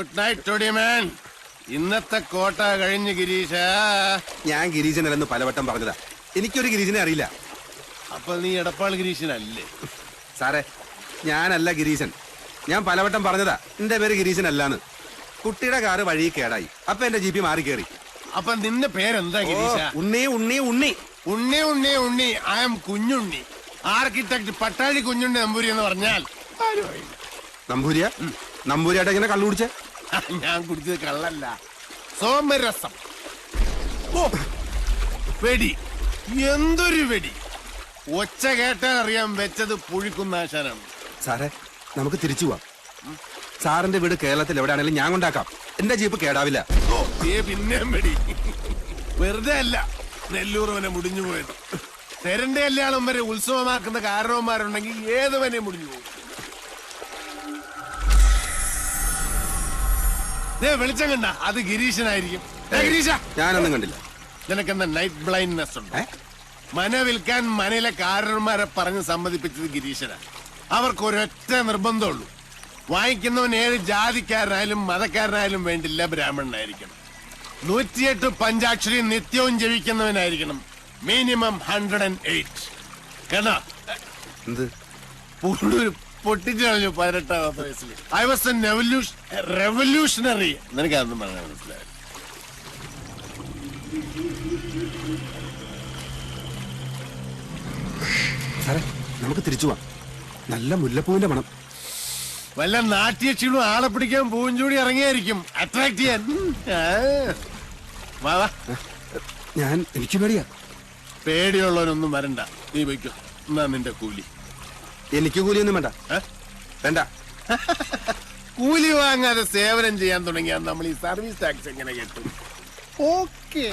Good night ടോഡിമാൻ ഇന്നത്തെ കോട്ട കഴിഞ്ഞ് ഗിരീഷ ഞാൻ ഗിരീശനല്ലെന്ന് പലവട്ടം പറഞ്ഞതാ. എനിക്കൊരു ഗിരീശനെ അറിയില്ല. അപ്പൊ നീ എടപ്പാൾ ഗിരീഷനല്ലേ സാറേ ഞാനല്ല ഗിരീശൻ. ഞാൻ പലവട്ടം പറഞ്ഞതാ എന്റെ പേര് ഗിരീശനല്ലാന്ന്. കുട്ടിയുടെ കാറ് വഴി കേടായി. അപ്പൊ എന്റെ ജി പി മാറി കയറി അപ്പൊ നിന്റെ പേരെന്താ ഗിരീശ? Unni Unni Unni. Unni Unni Unni. I am Kunjunni. Architect Pattazhi Kunjunni Namboori എന്ന് പറഞ്ഞാൽ നമ്പൂരിയ? നമ്പൂരിയായിട്ട് എങ്ങനെ കള്ളു കുടിച്ചേ ഞാൻ കുടിച്ചത് കള്ളല്ല. സോമരസം. ഓ വെടി. എന്തൊരു വെടി. ഒച്ച കേട്ടാൽ അറിയാൻ വെച്ചത് പുഴിക്കുന്നാശാനാണ് സാറേ നമുക്ക് തിരിച്ചു പോവാം. സാറിന്റെ വീട് കേരളത്തിൽ എവിടെ എവിടെയാണെങ്കിലും ഞാൻ കൊണ്ടാക്കാം. എന്റെ ജീപ്പ് കേടാവില്ല. ഓ ഏ പിന്നെയും വെടി. വെറുതെ അല്ല നെല്ലൂർ വനെ മുടിഞ്ഞു പോയത്. കല്യാണം വരെ ഉത്സവമാക്കുന്ന കാരണവന്മാരുണ്ടെങ്കിൽ ഏത് വനെ മുടിഞ്ഞു പോകും. വെളിച്ചം കണ്ട. അത് ഗിരീശനായിരിക്കും. ഗിരീശ. ഞാനൊന്നും കണ്ടില്ല. നിനക്കെന്താ നൈറ്റ് ബ്ലൈൻഡ്നെസ് ഉണ്ട്? മന വിൽക്കാൻ മനയിലെ കാരന്മാരെ പറഞ്ഞ് സമ്മതിപ്പിച്ചത് ഗിരീശനാണ് അവർക്ക് ഒരൊറ്റ നിർബന്ധമുള്ളൂ. വാങ്ങിക്കുന്നവൻ ഏത് ജാതിക്കാരനായാലും മതക്കാരനായാലും വേണ്ടില്ല ബ്രാഹ്മണനായിരിക്കണം. നൂറ്റിയെട്ട് പഞ്ചാക്ഷരി നിത്യവും ജപിക്കുന്നവനായിരിക്കണം. മിനിമം ഹൺഡ്രഡ് ആൻഡ് എയ്റ്റ് കേട്ടോ എന്ത്? പൊട്ടിച്ചു കളഞ്ഞു പതിനെട്ടാമത്തെ വയസ്സിൽ ഐ വാസ് എ റെവല്യൂഷണറി നിനക്ക് അതൊന്നും പറയാൻ മനസ്സിലായി സാറേ നമുക്ക് തിരിച്ചു പോവാം. നല്ല മുല്ലപ്പൂവിന്റെ മണം. വല്ല നാട്യക്ഷീണും ആളെ പിടിക്കാൻ പൂഞ്ചൂടി ഇറങ്ങിയായിരിക്കും. അട്രാക്ട് ചെയ്യാൻ. വാ വാ. ഞാൻ എനിക്ക് പേടിയാ. പേടിയുള്ളവനൊന്നും വരണ്ട. നീ വയ്ക്കോ എന്നാ നിന്റെ കൂലി. എനിക്ക് കൂലിയൊന്നും വേണ്ട. വേണ്ട. കൂലി വാങ്ങാതെ സേവനം ചെയ്യാൻ തുടങ്ങിയാൽ നമ്മൾ ഈ സർവീസ് ടാക്സ് എങ്ങനെ കിട്ടും? ഓക്കെ.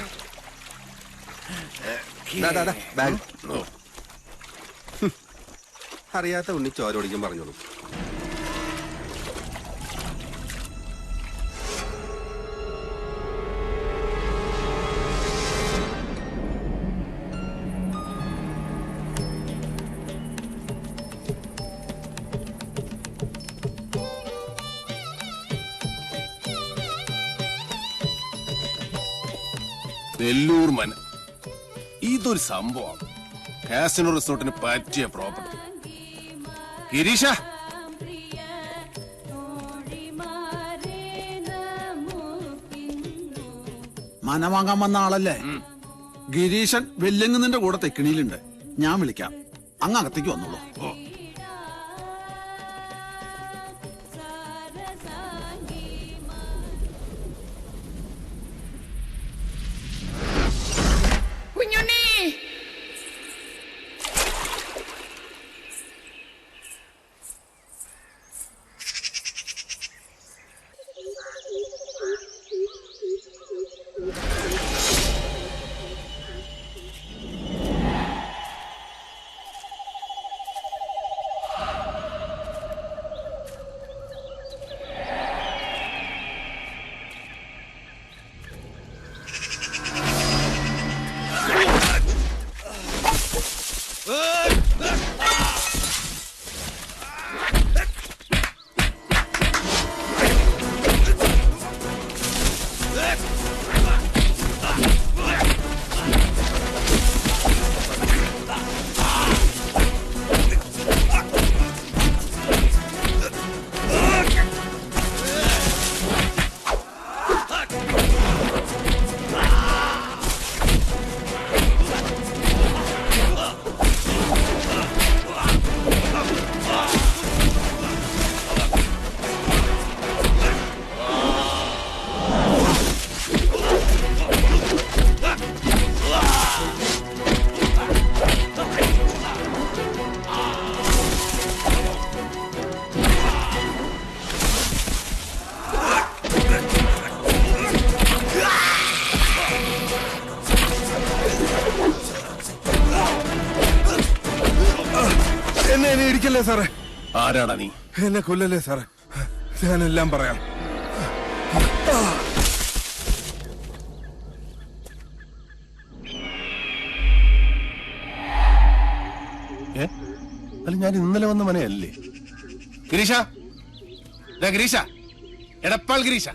അറിയാത്ത ഉണ്ണി ചോരോടിക്കും പറഞ്ഞോളൂ. നെല്ലൂർ മന. ഇതൊരു സംഭവം കാസിനോ റിസോർട്ടിന് പറ്റിയ പ്രോപ്പർട്ടി ഗിരീഷ! മന വാങ്ങാൻ വന്ന ആളല്ലേ? ഗിരീശൻ വെല്ലങ്ങുന്നതിന്റെ കൂടെ തെക്കിണിയിലുണ്ട്. ഞാൻ വിളിക്കാം. അങ്ങ് അകത്തേക്ക് വന്നോളൂ. എന്നെ കൊല്ലല്ലേ സാറേ? ഞാനെല്ലാം പറയാം. ഏ? അല്ല ഞാൻ ഇന്നലെ വന്ന മനയല്ലേ? ഗിരീഷ? ഗിരീഷ. എടപ്പാൾ ഗിരീഷ.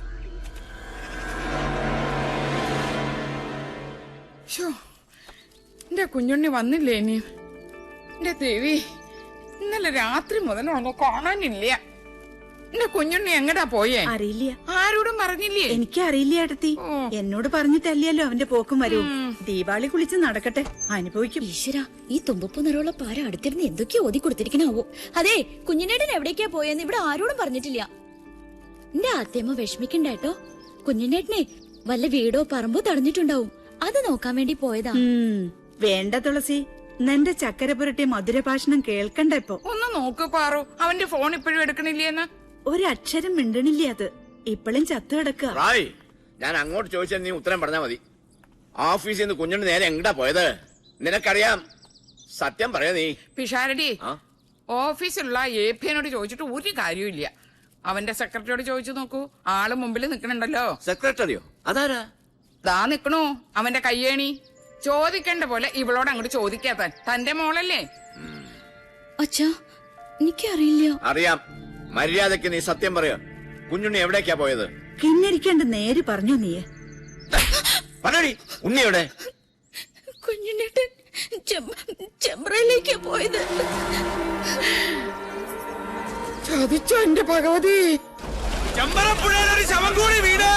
എന്റെ കുഞ്ഞുണ്ണി വന്നില്ലേ ഇനി? എന്റെ ദേവി. ഇന്നലെ രാത്രി മുതൽ അവനെ കാണാനില്ല. എന്റെ കുഞ്ഞുണ്ണി എങ്ങടാ പോയേ? അറിയില്ല. ആരോടും പറഞ്ഞില്ലേ? എനിക്ക് അറിയില്ല അടുത്തി എന്നോട് തല്ലിയല്ലോ അവന്റെ പോക്കും വരൂ ദീപാവളി കുളിച്ച് നടക്കട്ടെ. അനുഭവിക്കും. ഈശ്വര ഈ തുമ്പപ്പൂ നിറമുള്ള പാര അടുത്തിരുന്ന് എന്തൊക്കെയോ ഓതി കൊടുത്തിരിക്കണാവോ? അതെ കുഞ്ഞിനേടൻ എവിടേക്കാ പോയെന്ന് ഇവിടെ ആരോടും പറഞ്ഞിട്ടില്ല. എന്റെ ആദ്യമ്മ വിഷമിക്കണ്ടേട്ടോ കുഞ്ഞിനേട്ടനെ വല്ല വീടോ പറമ്പോ തടഞ്ഞിട്ടുണ്ടാവും. അത് നോക്കാൻ വേണ്ടി പോയതാ. വേണ്ട തുളസി. നിന്റെ ചക്കര പുരട്ടി മധുരഭാഷണം കേൾക്കണ്ട ഇപ്പൊ. ഒന്ന് നോക്ക് പാറു അവന്റെ ഫോൺ ഇപ്പോഴും എടുക്കണില്ലേന്ന്? ഒരക്ഷരം മിണ്ടണില്ല അത്? ഇപ്പോഴും ചത്തു കിടക്കുക റായ് ഞാൻ അങ്ങോട്ട് ചോദിച്ചാൽ നീ ഉത്തരം പറഞ്ഞാ മതി. ഓഫീസിൽ നിന്ന് കുഞ്ഞുണ്ട് നേരെ എങ്ങടാ പോയത്? നിനക്കറിയാം സത്യം പറയാ നീ. പിഷാരടി ആ? ഓഫീസിലുള്ള എ പി എന്നോട് ചോദിച്ചിട്ട് ഒരു കാര്യമില്ല അവന്റെ സെക്രട്ടറിയോട് ചോദിച്ചു നോക്കൂ. ആൾ മുമ്പിൽ നിക്കണുണ്ടല്ലോ. സെക്രട്ടറിയോ? അതാരാ? ദാ നിക്കണു അവന്റെ കയ്യേണി. ചോദിക്കേണ്ട പോലെ ഇവളോട് അങ്ങോട്ട് ചോദിക്കാത്താൻ തന്റെ മോളല്ലേ? അച്ഛാ എനിക്കറിയില്ല. അറിയാം. മര്യാദയ്ക്ക് നീ സത്യം പറയോ. കുഞ്ഞുണ്ണി എവിടേക്കാ പോയത്? കിന്നരിക്കാണ്ട് നേര് പറഞ്ഞു നീ പറയടി ഉണ്ണി എവിടെ? ചെമ്പ്രയിലേക്കാ പോയത്. ചതിച്ചോ എന്റെ ഭഗവതി. ചെമ്പറപ്പുഴയിലൊരു ശവം കൂടി വീട്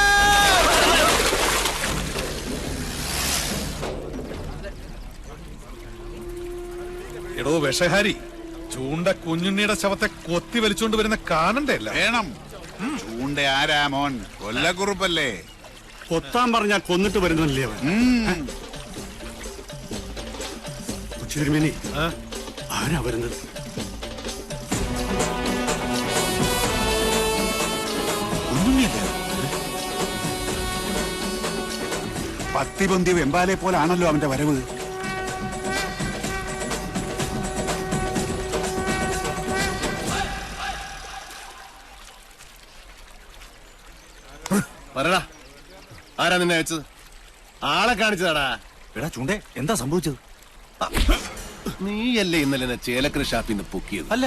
എടോ വിഷഹാരി ചൂണ്ട കുഞ്ഞുണ്ണിയുടെ ശവത്തെ കൊത്തി വലിച്ചുകൊണ്ട് വരുന്ന കാണണ്ടല്ല വേണം. ചൂണ്ട ആരാ മോൻ? കൊല്ലക്കുറുപ്പല്ലേ? കൊത്താൻ പറഞ്ഞ കൊന്നിട്ട് വരുന്നല്ലേ അവൻ? ആരാ വരുന്നത്? പത്തിപൊന്തി വെമ്പാലെ പോലാണല്ലോ അവന്റെ വരവ്. പറടാ ആരാ നിന്നെ അയച്ചത്? ആളെ കാണിച്ചതാടാ. എടാ ചൂണ്ടേ എന്താ സംഭവിച്ചത്? നീയല്ലേ ഇന്നലെ എന്നെ ചേലക്കര ഷാപ്പിൽ നിന്ന് പൊക്കിയത്? അല്ല.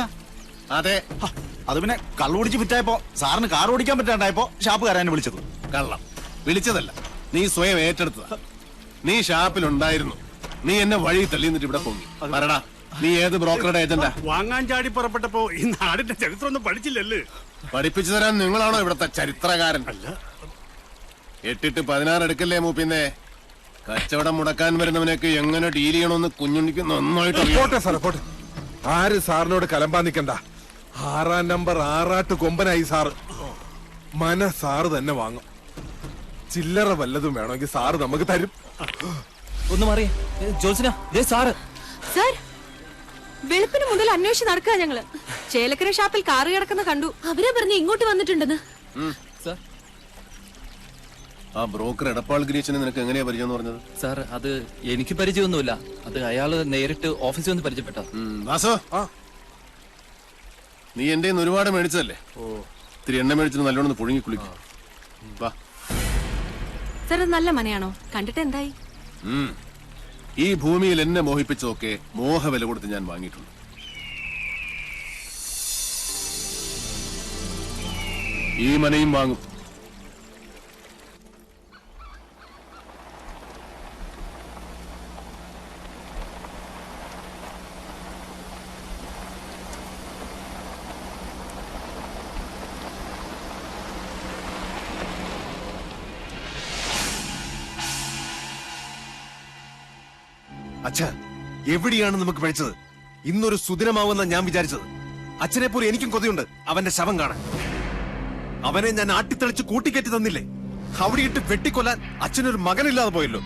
അതെ. ഹ, അത് പിന്നെ കള്ളുപിടിച്ച് വിറ്റായപ്പോ സാറിന് കാർ ഓടിക്കാൻ പറ്റാണ്ടായപ്പോ ഷാപ്പുകാരനെ വിളിച്ചത്. കള്ളം. വിളിച്ചതല്ല. നീ സ്വയം ഏറ്റെടുത്തതാ. നീ ഷാപ്പിലുണ്ടായിരുന്നു. നീ എന്നെ വഴി തള്ളിന്നിട്ട് ഇവിടെ പൊങ്ങി. പറടാ നീ ഏത് ബ്രോക്കറുടെ ഏജന്റാ? വാങ്ങാൻ ചാടി പുറപ്പെട്ടപ്പോ ഈ നാടിന്റെ ചരിത്രം ഒന്നും പഠിച്ചില്ലല്ലേ? പഠിപ്പിച്ചു തരാൻ നിങ്ങളാണോ ഇവിടത്തെ ചരിത്രകാരൻ? എട്ടിട്ട് പതിനാറ് എടുക്കല്ലേ മൂപ്പിന്നെ? കച്ചവടം മുടക്കാൻ വരുന്നവനൊക്കെ എങ്ങനെ ഡീൽ ചെയ്യണമെന്ന് കുഞ്ഞുണ്ണിക്ക് നന്നായിട്ട് അറിയാം. പോട്ടെ സാറേ പോട്ടെ. ആര് സാറിനോട് കലമ്പാ നിക്കണ്ട? ആറാം നമ്പർ ആറാട്ട് കൊമ്പനായി സാറ് മന സാറ് തന്നെ വാങ്ങും. ചില്ലറ വല്ലതും വേണമെങ്കിൽ സാറ് നമുക്ക് തരും. ഒന്ന് മാറി. ജോത്സന ദേ സാറ്. സാർ വെളുപ്പിന് മുതൽ അന്വേഷിച്ച് നടക്കുക ഞങ്ങൾ. ചേലക്കര ഷാപ്പിൽ കാറ് കിടക്കുന്ന കണ്ടു. അവരെ പറഞ്ഞ് ഇങ്ങോട്ട് വന്നിട്ടുണ്ടെന്ന്. സാർ ആ ബ്രോക്കർ എടപ്പാൾ ഗിരീശനെ നിനക്ക് എങ്ങനെയാ പരിചയം എന്ന് പറഞ്ഞത്? സാർ അത് എനിക്ക് പരിചയമൊന്നുമില്ല. അത് അയാൾ നേരിട്ട് ഓഫീസിൽ വന്ന് പരിചയപ്പെട്ട? വാസോ. നീ എന്റെ ഒരുപാട് മേടിച്ചതല്ലേ? ഓ. ഇത്തിരി എണ്ണ മേടിച്ചിട്ട് നല്ലോണം ഒന്ന് പുഴുങ്ങി കുളിക്കും. വാ. സാർ അത് നല്ല മനയാണോ കണ്ടിട്ട് എന്തായി? ഉം. ഈ ഭൂമിയിൽ എന്നെ മോഹിപ്പിച്ചതൊക്കെ മോഹവില കൊടുത്ത് ഞാൻ വാങ്ങിയിട്ടുണ്ട്. ഈ മനയും വാങ്ങും. എവിടെയാണ് നമുക്ക് പഠിച്ചത് ഇന്നൊരു സുദിനമാവുന്ന ഞാൻ വിചാരിച്ചത്. അച്ഛനെ പോലെ എനിക്കും കൊതിയുണ്ട്. അവന്റെ ശവം കാണാൻ. അവനെ ഞാൻ ആട്ടിത്തെളിച്ച് കൂട്ടിക്കയറ്റി തന്നില്ലേ? അവിടെയിട്ട് വെട്ടിക്കൊല്ലാൻ അച്ഛനൊരു മകനില്ലാതെ പോയല്ലോ.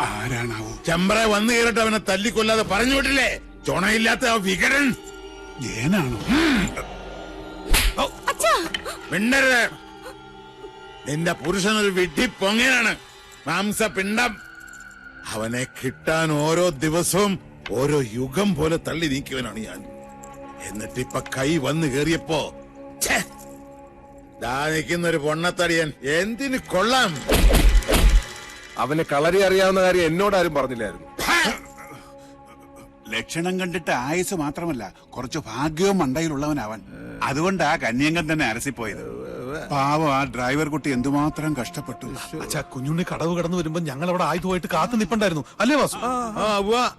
ആരാണാവോ? ചെമ്പറ വന്നു കയറിട്ട് അവനെ തല്ലിക്കൊല്ലാതെ പറഞ്ഞു വിട്ടില്ലേ? ചുണയില്ലാത്ത ആ വികരൻ ഏനാണോ? മിണ്ടരുത്. നിന്റെ പുരുഷൻ ഒരു വിഡ്ഢി പൊങ്ങയാണ് മാംസപിണ്ഡം അവനെ കിട്ടാൻ ഓരോ ദിവസവും ഓരോ യുഗം പോലെ തള്ളി നീക്കിയവനാണ് ഞാൻ. എന്നിട്ടിപ്പ കൈ വന്നു കേറിയപ്പോ ഛേ, ദാ നിൽക്കുന്ന ഒരു പൊണ്ണത്തടിയൻ. എന്തിന് കൊള്ളാം? അവന് കളരി അറിയാവുന്ന കാര്യം എന്നോട് ആരും പറഞ്ഞില്ലായിരുന്നു ലക്ഷണം കണ്ടിട്ട് ആയുസ് മാത്രമല്ല കുറച്ച് ഭാഗ്യവും അതുകൊണ്ട് ആ കന്യങ്കൻ തന്നെ അരസിപ്പോയത്. പാവം ആ ഡ്രൈവർ കുട്ടി എന്തുമാത്രം കഷ്ടപ്പെട്ടു. അച്ഛാ കുഞ്ഞുണ്ണി കടവ് കടന്നു വരുമ്പോ ഞങ്ങൾ അവിടെ ആയുധമായിട്ട് കാത്തു നിപ്പുണ്ടായിരുന്നു. അല്ലേ വാസു? ആ ഉവ്വ.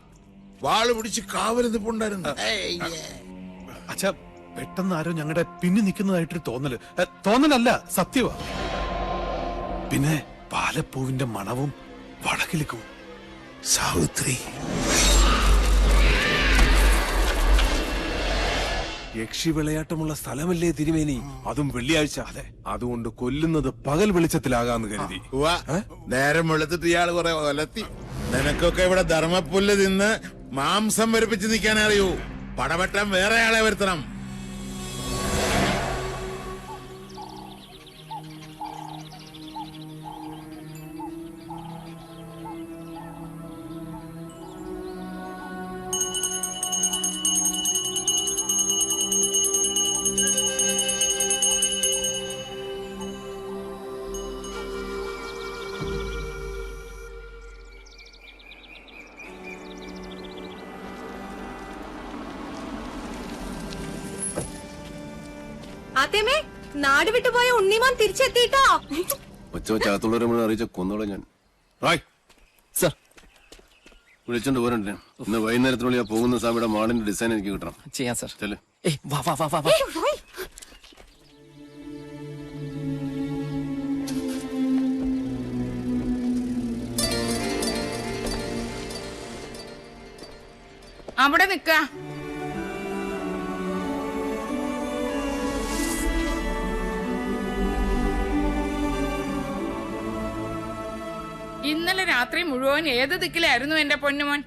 വാൾ പിടിച്ച് കാവൽ നിപ്പുണ്ടായിരുന്നു. അച്ഛാ പെട്ടെന്ന് ആരോ ഞങ്ങളുടെ പിന്നെ നിൽക്കുന്നതായിട്ടൊരു തോന്നൽ. ഏ, തോന്നലല്ല സത്യവാ. പിന്നെ പാലപ്പൂവിന്റെ മണവും വടക്കിലിക്കും സാവിത്രി. യക്ഷി വിളയാട്ടമുള്ള സ്ഥലമല്ലേ തിരുമേനി? അതും വെള്ളിയാഴ്ച. അതെ. അതുകൊണ്ട് കൊല്ലുന്നത് പകൽ വെളിച്ചത്തിലാകാന്ന് കരുതി. നേരം വെളുത്തിട്ട് ഇയാൾ കുറെ ഒലത്തി. നിനക്കൊക്കെ ഇവിടെ ധർമ്മപ്പുല്ല് നിന്ന് മാംസം വരുപ്പിച്ച് നിൽക്കാൻ അറിയൂ. പടവട്ടം വേറെ ആളെ വരുത്തണം. ആദ്യമേ നാട് വിട്ടുപോയ ഉണ്ണിമാൻ തിരിച്ചെത്തിട്ടോ ഒച്ച വെച്ച് അകത്തുള്ളവരെ മുഴുവൻ അറിയിച്ച കൊന്നോളെ ഞാൻ. റായ്. സർ. വിളിച്ചോണ്ട് പോരണ്ടേ? ഇന്ന് വൈകുന്നേരത്തിനുള്ളിൽ ആ പോകുന്ന സ്വാമിയുടെ മാളിന്റെ ഡിസൈൻ എനിക്ക് കിട്ടണം. ചെയ്യാം സർ. ചെൽ ഏയ് വാ വാ വാ വാ വാ. അവിടെ നിക്ക രാത്രി മുഴുവൻ ഏത് ദിക്കിലായിരുന്നു എന്റെ പൊന്നുമോൻ?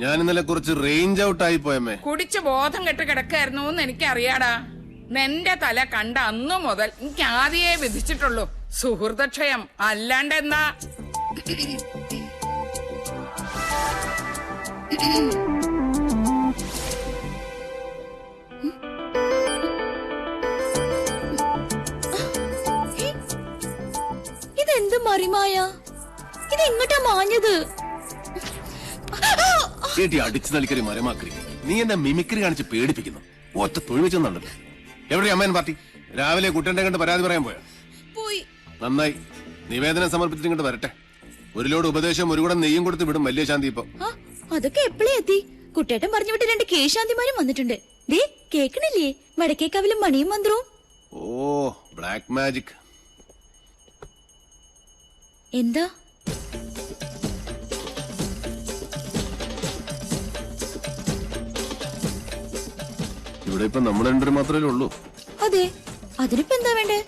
ഞാൻ ഇന്നലെ കുറച്ച് റേഞ്ച് ഔട്ട് ആയി പോയമ്മേ. കുടിച്ച് ബോധം കെട്ട് കിടക്കായിരുന്നു എന്ന് എനിക്കറിയാടാ. നിന്റെ തല കണ്ട അന്നു മുതൽ എനിക്ക് ആദ്യേ വിധിച്ചിട്ടുള്ളൂ. സുഹൃതക്ഷയം അല്ലാണ്ട് എന്താ ഇതെന്ത് മറിമായ? ഇത് എങ്ങോട്ടാ മാഞ്ഞത്? ചേട്ടി അടിച്ചു നൽകരി മരമാക്കരി നീ എന്നെ മിമിക്രി കാണിച്ച് പേടിപ്പിക്കുന്നു. ഒറ്റ തൊഴിൽ വെച്ചെന്നുണ്ടല്ലോ എവിടെ അമ്മയൻ പാർട്ടി? രാവിലെ കുട്ടന്റെ കണ്ട് പരാതി പറയാൻ പോയാ? പോയി. നന്നായി. നിവേദനം സമർപ്പിച്ചിട്ട് ഇങ്ങോട്ട് വരട്ടെ. ഒരു ലോഡ് ഉപദേശം ഒരു കൂടെ നെയ്യും കൊടുത്ത് വിടും വലിയ ശാന്തി ഇപ്പൊ. ആ, അതൊക്കെ എപ്പോഴേ എത്തി? കുട്ടേട്ടൻ പറഞ്ഞു വിട്ട് രണ്ട് കേശാന്തിമാരും വന്നിട്ടുണ്ട്. ദേ കേക്കണില്ലേ? വടക്കേക്കാവിലും മണിയും മന്ത്രവും. Oh black magic. എന്താ? ഇവിടെ ഇപ്പൊ നമ്മൾ രണ്ടുപേരും മാത്രമേ ഉള്ളൂ. അതെ. അതിനിപ്പോ എന്താ വേണ്ടേ?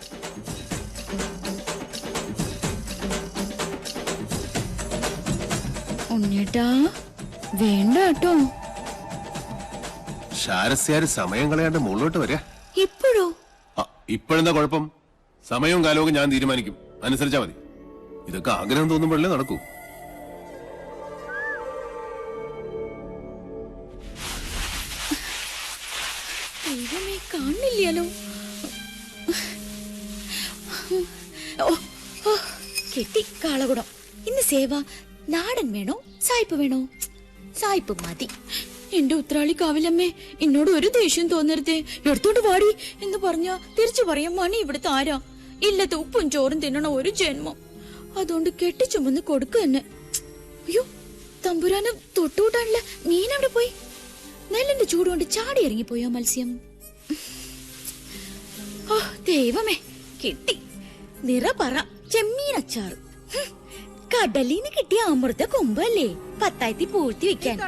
ഉണ്ണിട്ടാ വേണ്ട കേട്ടോ. ശാരസ്യാര് സമയം കളയാണ്ട് മുകളിലോട്ട് വരിക ഇപ്പോഴോ ഇപ്പോഴെന്താ കുഴപ്പം? സമയവും കാലവും ഞാൻ തീരുമാനിക്കും. അനുസരിച്ചാ മതി. ഇതൊക്കെ ആഗ്രഹം തോന്നുമ്പോഴേ നടക്കൂ. കാണില്ലല്ലോ. സേവ നാടൻ സായിപ്പ് സായിപ്പ് മതി. ഉത്രാളി കാവിലമ്മേ എന്നോട് ഒരു ദേഷ്യം തോന്നരുതേ. എടുത്തോണ്ട് വാടി എന്ന് പറഞ്ഞ തിരിച്ചു പറയാം മണി ഇവിടുത്തെ ആരാ? ഇല്ലത്തെ ഉപ്പും ചോറും തിന്നണ ഒരു ജന്മം. അതുകൊണ്ട് കെട്ടിച്ചുമന്ന് കൊടുക്കുക തന്നെ അയ്യോ തമ്പുരാന് തൊട്ടുകൂട്ടാനുള്ള മീനവിടെ പോയി? നെല്ലിന്റെ ചൂടുകൊണ്ട് ചാടി ഇറങ്ങിപ്പോയോ മത്സ്യം? ഓ ദൈവമേ കിട്ടി. നിറ പറ അച്ചാർ. ഹും, കടലിന്ന് കിട്ടിയ അമൃത കൊമ്പല്ലേ? പത്തായത്തി പൂഴ്ത്തി വെക്കാൻ.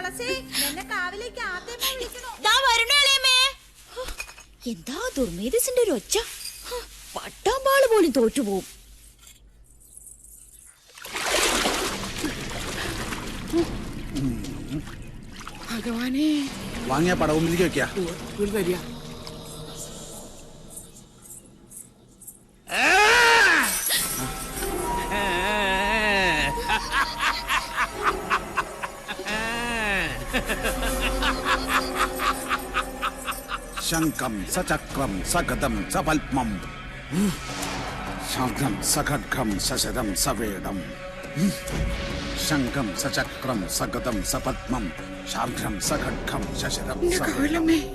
എന്താ ദുർമേധസിന്റെ ഒരു ഒച്ച? പട്ടാമ്പാൾ പോലും തോറ്റുപോകും. ഭഗവാനേ വാങ്ങിയ പടവുമ്പിലേക്ക് വെക്കാ ശംഖം സചക്രം സഗതം സപത്മം ശംഖം സഖഡ്ഗം സശതം സവേദം ശംഖം സചക്രം സഗതം സപത്മം ശാർഘം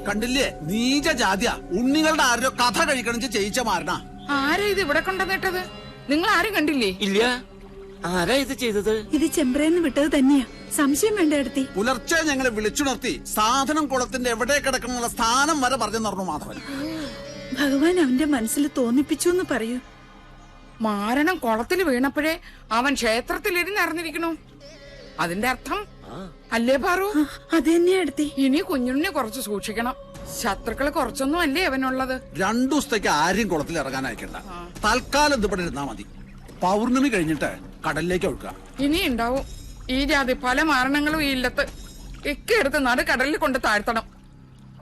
കണ്ടില്ലേ? നീച ജാതിയ ഉണ്ണികളുടെ ആരോ കഥ കഴിക്കണം ചെയ്യിച്ച മാരണ ആരാ ഇത് ഇവിടെ കൊണ്ടുവന്നിട്ടത്? നിങ്ങൾ ആരും കണ്ടില്ലേ? ഇല്ല. ആരാ ഇത് ചെയ്തത്? ഇത് ചെമ്പ്രേന്ന് വിട്ടത് തന്നെയാ. സംശയം വേണ്ട എടുത്തി. പുലർച്ചെ ഞങ്ങളെ വിളിച്ചുണർത്തി സാധനം കുളത്തിന്റെ എവിടെ കിടക്കണമെന്നുള്ള സ്ഥാനം വരെ പറഞ്ഞു നടന്നു മാധവൻ. ഭഗവാൻ അവന്റെ മനസ്സിൽ തോന്നിപ്പിച്ചു എന്ന് പറയൂ. മാരണം കുളത്തിൽ വീണപ്പോഴേ അവൻ ക്ഷേത്രത്തിലിരുന്ന് അറിഞ്ഞിരിക്കണു. അതിന്റെ അർത്ഥം അല്ലേ പാറു? അത് തന്നെയാ എടുത്തി. ഇനി കുഞ്ഞുണ്ണിനെ കുറച്ച് സൂക്ഷിക്കണം. ശത്രുക്കൾ കുറച്ചൊന്നും അല്ലേ അവനുള്ളത്? രണ്ടു ദിവസത്തേക്ക് ആരും കുളത്തിൽ ഇറങ്ങാൻ അയക്കണ്ട തൽക്കാലം ഇത് ഇവിടെ ഇരുന്നാ മതി. പൗർണമി കഴിഞ്ഞിട്ട് കടലിലേക്ക് ഒഴുക്കുക ഇനി ഉണ്ടാവും ഈ ജാതി പല മാരണങ്ങളും ഈ ഇല്ലത്ത് ഇക്കെടുത്ത് നാട് നട കടലിൽ കൊണ്ട് താഴ്ത്തണം.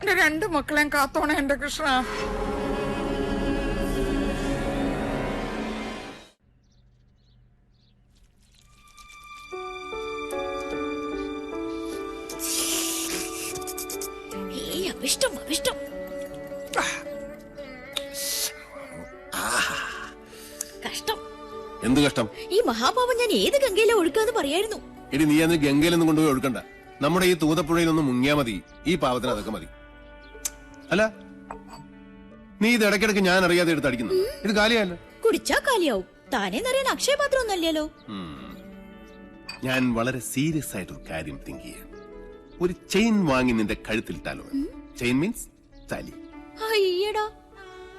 എന്റെ രണ്ട് മക്കളെയും കാത്തോണേ എന്റെ കൃഷ്ണ. എന്ത് കഷ്ടം? ഈ മഹാപാപം ഞാൻ ഏത് ഗംഗയിലെ ഒഴുക്കാന്ന് പറയായിരുന്നു. ഇനി നീ അന്ന് ഗംഗയിലൊന്നും കൊണ്ടുപോയി ഒഴുക്കണ്ട. നമ്മുടെ ഈ തൂതപ്പുഴയിലൊന്നും മുങ്ങിയാ മതി. ഈ പാവത്തിന് അതൊക്കെ മതി. അല്ല നീ ഇത് ഇടയ്ക്കിടയ്ക്ക് ഞാൻ അറിയാതെ എടുത്ത് അടിക്കുന്നു. ഇത് കാലിയല്ല കുടിച്ചാ കാലിയാവും. താനേ നിറയാൻ അക്ഷയപാത്രം ഒന്നല്ലല്ലോ ഞാൻ വളരെ സീരിയസ് ആയിട്ട് ഒരു കാര്യം തിങ്ക് ചെയ്യാം. ഒരു ചെയിൻ വാങ്ങി നിന്റെ കഴുത്തിൽ കഴുത്തിലിട്ടാലോ ചെയിൻ മീൻസ് താലി. അയ്യടാ.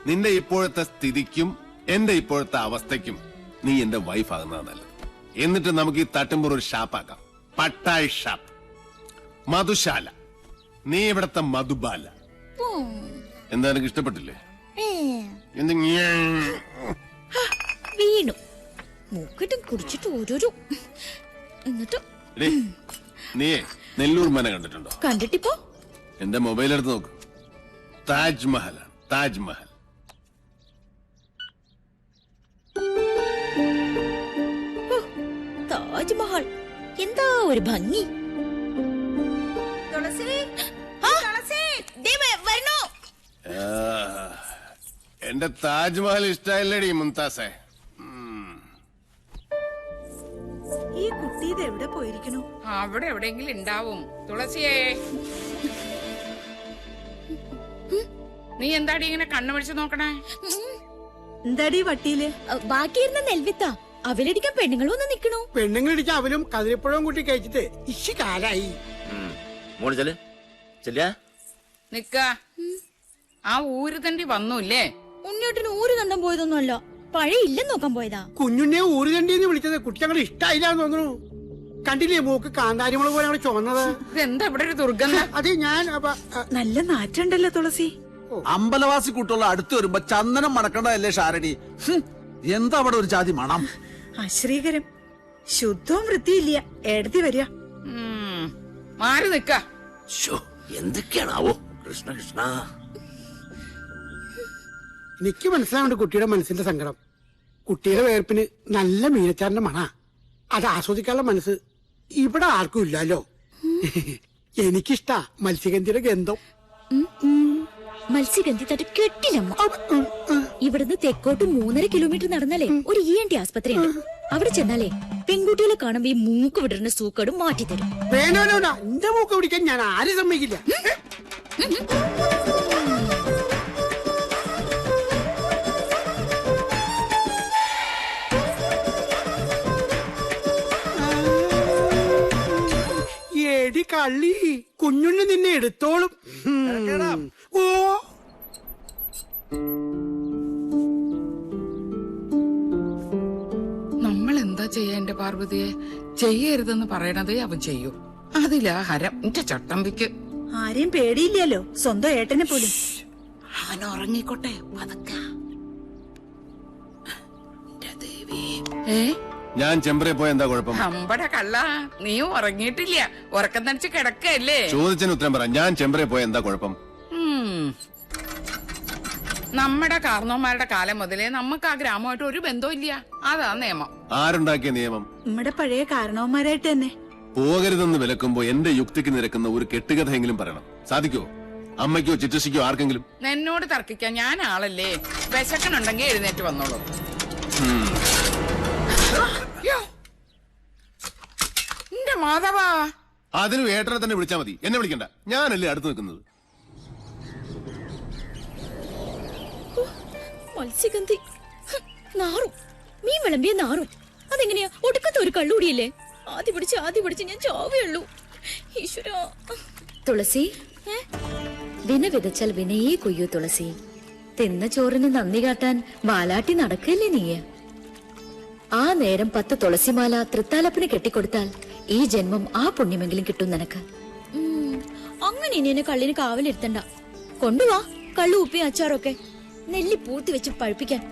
നിന്റെ ഇപ്പോഴത്തെ സ്ഥിതിക്കും എന്റെ ഇപ്പോഴത്തെ അവസ്ഥയ്ക്കും നീ എന്റെ വൈഫ് ആകുന്നതാ നല്ലത്. എന്നിട്ട് നമുക്ക് ഈ തട്ടുമ്പോൾ ഒരു ഷാപ്പാക്കാം പട്ടായ് ഷാപ്പ് മധുശാല. നീ ഇവിടത്തെ മധുബാല. എന്താ എനിക്ക് ഇഷ്ടപ്പെട്ടില്ലേ? എന്ത്? വീണു. മൂക്കിട്ടും കുടിച്ചിട്ട് ഓരോരോ. എന്നിട്ട് നീ നെല്ലൂർ മന കണ്ടിട്ടുണ്ടോ? കണ്ടിട്ടിപ്പോ? എന്റെ മൊബൈൽ എടുത്ത് നോക്ക്. താജ്മഹലാണ് താജ്മഹൽ താജ്മഹൽ. ഒരു ഭംഗി. എന്റെ താജ്മഹൽ ഇഷ്ടായില്ലേടി മുംതാസെ. ഈ കുട്ടി ഇത് എവിടെ പോയിരിക്കണു അവിടെ എവിടെയെങ്കിലും ഉണ്ടാവും. തുളസിയേ. നീ എന്താടി ഇങ്ങനെ കണ്ണു പിടിച്ചു നോക്കണേ എന്താടി വട്ടിയിൽ? ബാക്കിയിരുന്ന നെൽവിത്ത. അവലടിക്കാൻ പെണ്ണുങ്ങളും ഒന്ന് നിക്കണു പെണ്ണുങ്ങളിടിച്ച് അവലും കതിരിപ്പഴവും കൂട്ടി കഴിച്ചിട്ട് ഇശി കാലായി. മോൾ ചെൽ ചെല്ല നിക്ക. ആ ഊര് തണ്ടി വന്നൂല്ലേ? ഉണ്ണിയോട്ടിന് ഊര് കണ്ടം പോയതൊന്നും അല്ല പഴയ ഇല്ലെന്ന് നോക്കാൻ പോയതാ. കുഞ്ഞുണ്ണിയെ ഊര് തണ്ടി എന്ന് വിളിച്ചത് കുട്ടി അങ്ങനെ ഇഷ്ടായില്ലാന്ന് തോന്നുന്നു. കണ്ടില്ലേ മൂക്ക് കാന്താരിമുളക് പോലെ അവിടെ ചുവന്നത്? ഇതെന്താ ഇവിടെ ഒരു ദുർഗന്ധ? അത് ഞാൻ അപ്പ- നല്ല നാറ്റുണ്ടല്ലോ തുളസി. അമ്പലവാസി കൂട്ടുള്ള അടുത്ത് വരുമ്പോ ചന്ദനം മണക്കണ്ടതല്ലേ ഷാരടി എന്താ അവിടെ ഒരു ജാതി മണം? അശ്രീകരം ശുദ്ധവും വൃത്തിയില്ല. എഴുതി വരിക. മാറി നിക്ക എന്തൊക്കെയാണാവോ? കൃഷ്ണ കൃഷ്ണ. എനിക്ക് മനസ്സിലാവുണ്ട് കുട്ടിയുടെ മനസ്സിന്റെ സങ്കടം. കുട്ടിയുടെ വേർപ്പിന് നല്ല മീനച്ചാറിന്റെ മണ. അത് ആസ്വദിക്കാനുള്ള മനസ്സ് ഇവിടെ ആർക്കും ഇല്ലല്ലോ. എനിക്കിഷ്ടാ മത്സ്യഗന്ധിയുടെ ഗന്ധം. മത്സ്യഗന്ധി തട്ട് കെട്ടില്ലമ്മ ഇവിടുന്ന് തെക്കോട്ട് മൂന്നര കിലോമീറ്റർ നടന്നാലേ ഒരു ഇ എൻ ടി ആസ്പത്രി ഉണ്ട് അവിടെ ചെന്നാലേ പെൺകുട്ടികളെ കാണുമ്പോ ഈ മൂക്ക് വിടരുന്ന സൂക്കേടും മാറ്റി തരും. എന്റെ മൂക്ക് പിടിക്കാൻ ഞാൻ ആരും സമ്മതിക്കില്ല. എടി കള്ളി കുഞ്ഞുണ്ണി നിന്നെ എടുത്തോളും. നമ്മൾ എന്താ ചെയ്യാ എന്റെ പാർവതിയെ? ചെയ്യരുതെന്ന് പറയണതേ അവൻ ചെയ്യൂ. അതിലാ ഹരം. എന്റെ ചട്ടമ്പിക്ക്. ആരെയും പേടിയില്ലല്ലോ. സ്വന്തം ഏട്ടനെ പോലും. അവൻ ഉറങ്ങിക്കോട്ടെ. പതുക്കെ. ഏ? ഞാൻ ചെമ്പറെ പോയ എന്താ കുഴപ്പം? അമ്പട കള്ള. നീ ഉറങ്ങിയിട്ടില്ല. ഉറക്കം തനിച്ച് കിടക്കല്ലേ ചോദിച്ചതിന് ഉത്തരം പറ. ഞാൻ ചെമ്പറെ പോയ എന്താ കുഴപ്പം. നമ്മുടെ കാർന്നോന്മാരുടെ കാലം മുതലേ നമുക്ക് ആ ഗ്രാമമായിട്ട് ഒരു ബന്ധവും ഇല്ല. അതാ നിയമം. ആരുണ്ടാക്കിയ നിയമം? നമ്മുടെ പഴയ കാരണവന്മാരായിട്ട് തന്നെ. പോകരുതെന്ന് വിലക്കുമ്പോ എന്റെ യുക്തിക്ക് നിരക്കുന്ന ഒരു കെട്ടുകഥയെങ്കിലും പറയണം. സാധിക്കോ അമ്മയ്ക്കോ ചിറ്റശിക്കോ ആർക്കെങ്കിലും? എന്നോട് തർക്കിക്കാൻ ഞാൻ ആളല്ലേ? വിശക്കണുണ്ടെങ്കിൽ എഴുന്നേറ്റ് വന്നോളൂ. യ്യോ, മാധവാ. അതിന് ഏട്ടനെ തന്നെ വിളിച്ചാൽ മതി. എന്നെ വിളിക്കണ്ട. ഞാനല്ലേ അടുത്ത് നിൽക്കുന്നത്. മത്സ്യഗന്ധി. നാറും. മീൻ വിളമ്പിയ നാറും. അതെങ്ങനെയാ? ഒടുക്കത്തെ ഒരു കള്ളുകൂടിയല്ലേ ആദ്യ പിടിച്ച് ആദ്യ പിടിച്ച് ഞാൻ ചോവയുള്ളൂ ഈശ്വര. തുളസി വിന വിതച്ചാൽ വിനയേ കൊയ്യൂ തുളസി. തിന്ന ചോറിന് നന്ദി കാട്ടാൻ വാലാട്ടി നടക്കല്ലേ നീയ? ആ നേരം പത്ത് തുളസിമാല തൃത്താലപ്പിന് കെട്ടിക്കൊടുത്താൽ ഈ ജന്മം ആ പുണ്യമെങ്കിലും കിട്ടും നിനക്ക്. അങ്ങനെ ഇനി എന്നെ കള്ളിന് കാവലിരുത്തണ്ട. കൊണ്ടുവാ കള്ളു ഉപ്പി അച്ചാറൊക്കെ. നെല്ലി പൂർത്തി വെച്ച് പഴുപ്പിക്കാൻ.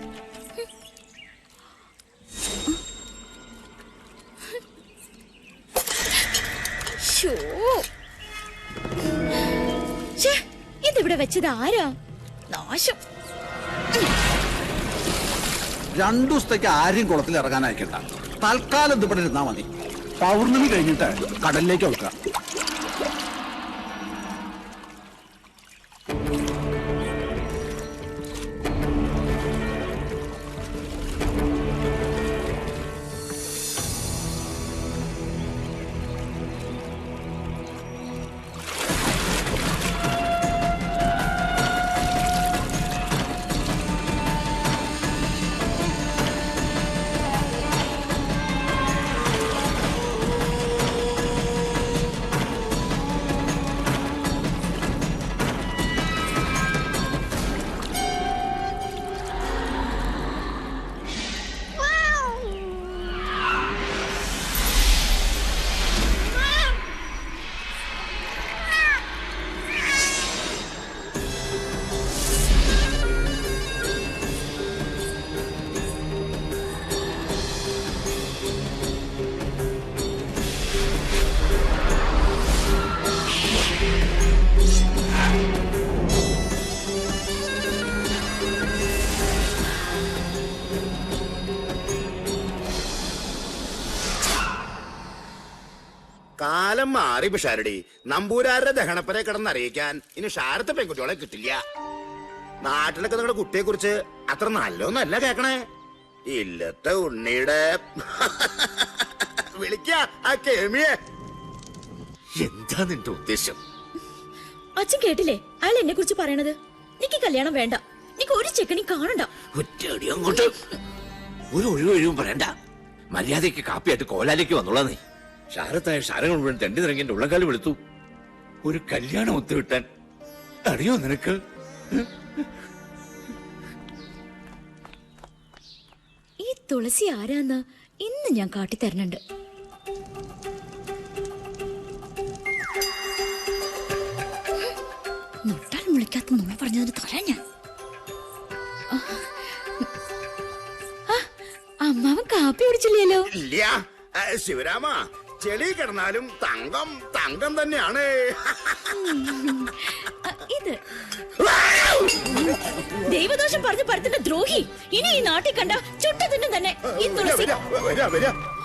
ഇതിവിടെ വെച്ചത് ആരാ? നാശം. രണ്ടു ദിവസത്തേക്ക് ആരും കുളത്തിൽ ഇറങ്ങാൻ അയക്കണ്ട തൽക്കാലം ഇത് ഇവിടെ ഇരുന്നാ മതി. പൗർണമി കഴിഞ്ഞിട്ട് കടലിലേക്ക് വെക്കാം കാലം മാറി പിഷാരടി. നമ്പൂരാരുടെ ദഹനപ്പനെ കിടന്നറിയിക്കാൻ ഇനി ഷാരത്തെ പെൺകുട്ടികളെ കിട്ടില്ല. നാട്ടിലൊക്കെ നിങ്ങളുടെ കുട്ടിയെ കുറിച്ച് അത്ര നല്ലൊന്നല്ല കേക്കണേ. ഇല്ലത്തെ ഉണ്ണിയുടെ. വിളിക്ക ആ കേമിയെ. എന്താ നിന്റെ ഉദ്ദേശം? അച്ഛൻ കേട്ടില്ലേ? അയാൾ എന്നെ കുറിച്ച് പറയണത്? നിക്ക് കല്യാണം വേണ്ട. നിക്ക് ഒരു ചെക്കനി കാണണ്ട. ഒറ്റയടി അങ്ങോട്ട്. ഒരു ഒഴിവൊഴിവും പറയണ്ട. മര്യാദയ്ക്ക് കാപ്പിയായിട്ട് കോലാലേക്ക് വന്നോളാ നീ. ഷാരത്തായ ഷാരങ്ങൾ മുഴുവൻ തെണ്ടി നിറങ്ങി എന്റെ ഉള്ളക്കാലം വെളുത്തു. ഒരു കല്യാണം ഒത്തുവിട്ടാൻ അറിയോ നിനക്ക്? ഈ തുളസി ആരാന്ന് ഇന്ന് ഞാൻ കാട്ടിത്തരണുണ്ട് നൊട്ടാൽ വിളിക്കാത്ത നുണ പറഞ്ഞതിന് തരാൻ ഞാൻ. അമ്മാവൻ കാപ്പി കുടിച്ചില്ലല്ലോ. ഇല്ല. ശിവരാമ ചെളി കിടന്നാലും തങ്കം തങ്കം തന്നെയാണ് ഇത് ദൈവദോഷം പറഞ്ഞ് പരത്തിന്റെ ദ്രോഹി ഇനി ഈ നാട്ടിൽ കണ്ട ചുട്ടതിനും തന്നെ ഈ തുളസി വരാ, വരാ.